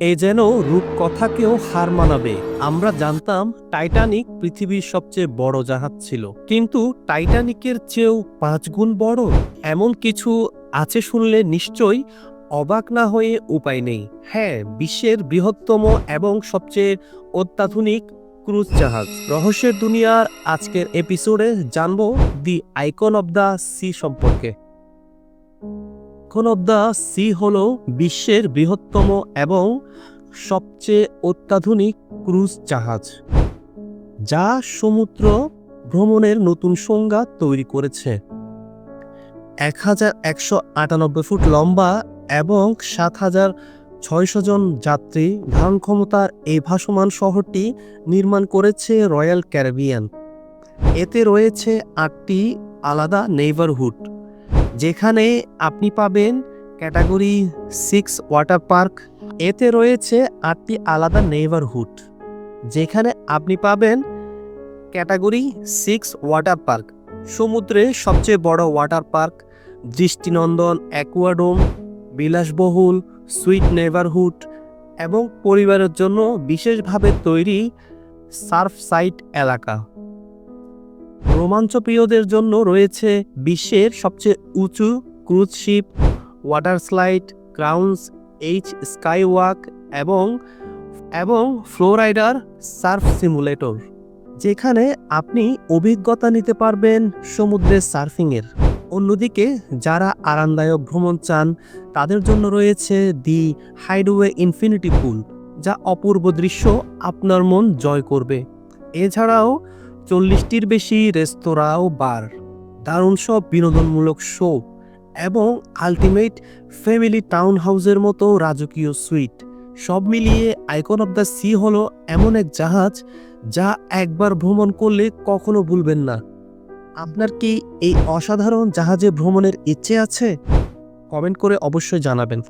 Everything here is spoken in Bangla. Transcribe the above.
এ যেন রূপকথাকেও হার মানাবে। আমরা জানতাম টাইটানিক পৃথিবীর সবচেয়ে বড় জাহাজ ছিল। কিন্তু টাইটানিকের চেয়েও পাঁচ গুণ বড়? এমন কিছু আছে শুনলে নিশ্চয়ই অবাক না হয়ে উপায় নেই। হ্যাঁ বিশ্বের বৃহত্তম এবং সবচেয়ে অত্যাধুনিক ক্রুজ জাহাজ। রহস্যের দুনিয়ার আজকের এপিসোডে জানব the Icon of the Sea সম্পর্কে। আইকন অব দ্য সি হল বিশ্বের বৃহত্তম এবং সবচেয়ে অত্যাধুনিক ক্রুজ জাহাজ, যা সমুদ্র ভ্রমণের নতুন সংজ্ঞা তৈরি করেছে। এক হাজার একশো আটানব্বই ফুট লম্বা এবং সাত হাজার ছয়শো জন যাত্রী ধারণ ক্ষমতার এই ভাসমান শহরটি নির্মাণ করেছে রয়্যাল ক্যারিবিয়ান। এতে রয়েছে আটটি আলাদা নেইবারহুড যেখানে আপনি পাবেন ক্যাটাগরি সিক্স ওয়াটার পার্ক। এতে রয়েছে আটটি আলাদা নেইবারহুড যেখানে আপনি পাবেন ক্যাটাগরি সিক্স ওয়াটার পার্ক। সমুদ্রে সবচেয়ে বড় ওয়াটার পার্ক, দৃষ্টিনন্দন, অ্যাকুয়াডোম, বিলাসবহুল, সুইট নেভারহুড এবং পরিবারের জন্য বিশেষভাবে তৈরি সার্ফ সাইট এলাকা। রোমাঞ্চপ্রিয়দের জন্য রয়েছে বিশ্বের সবচেয়ে উঁচু cruise ship, water slide, Crown's, edge sky walk এবং এবং ফ্লোরাইডার সার্ফ সিমুলেটর, যেখানে আপনি অভিজ্ঞতা নিতে পারবেন সমুদ্রের সার্ফিংয়ের। অন্যদিকে, যারা আরামদায়ক ভ্রমণ চান, তাদের জন্য রয়েছে দি হাইডওয়ে ইনফিনিটি পুল, যা অপূর্ব দৃশ্য আপনার মন জয় করবে। এছাড়াও চল্লিশটির বেশি রেস্তোরাঁ ও বার, দারুণ সব বিনোদনমূলক শো এবং আলটিমেট ফ্যামিলি টাউন হাউসের মতো রাজকীয় সুইট। সব মিলিয়ে আইকন অফ দ্য সি হলো এমন এক জাহাজ যা একবার ভ্রমণ করলে কখনো ভুলবেন না। আপনার কি এই অসাধারণ জাহাজে ভ্রমণের ইচ্ছে আছে? কমেন্ট করে অবশ্যই জানাবেন।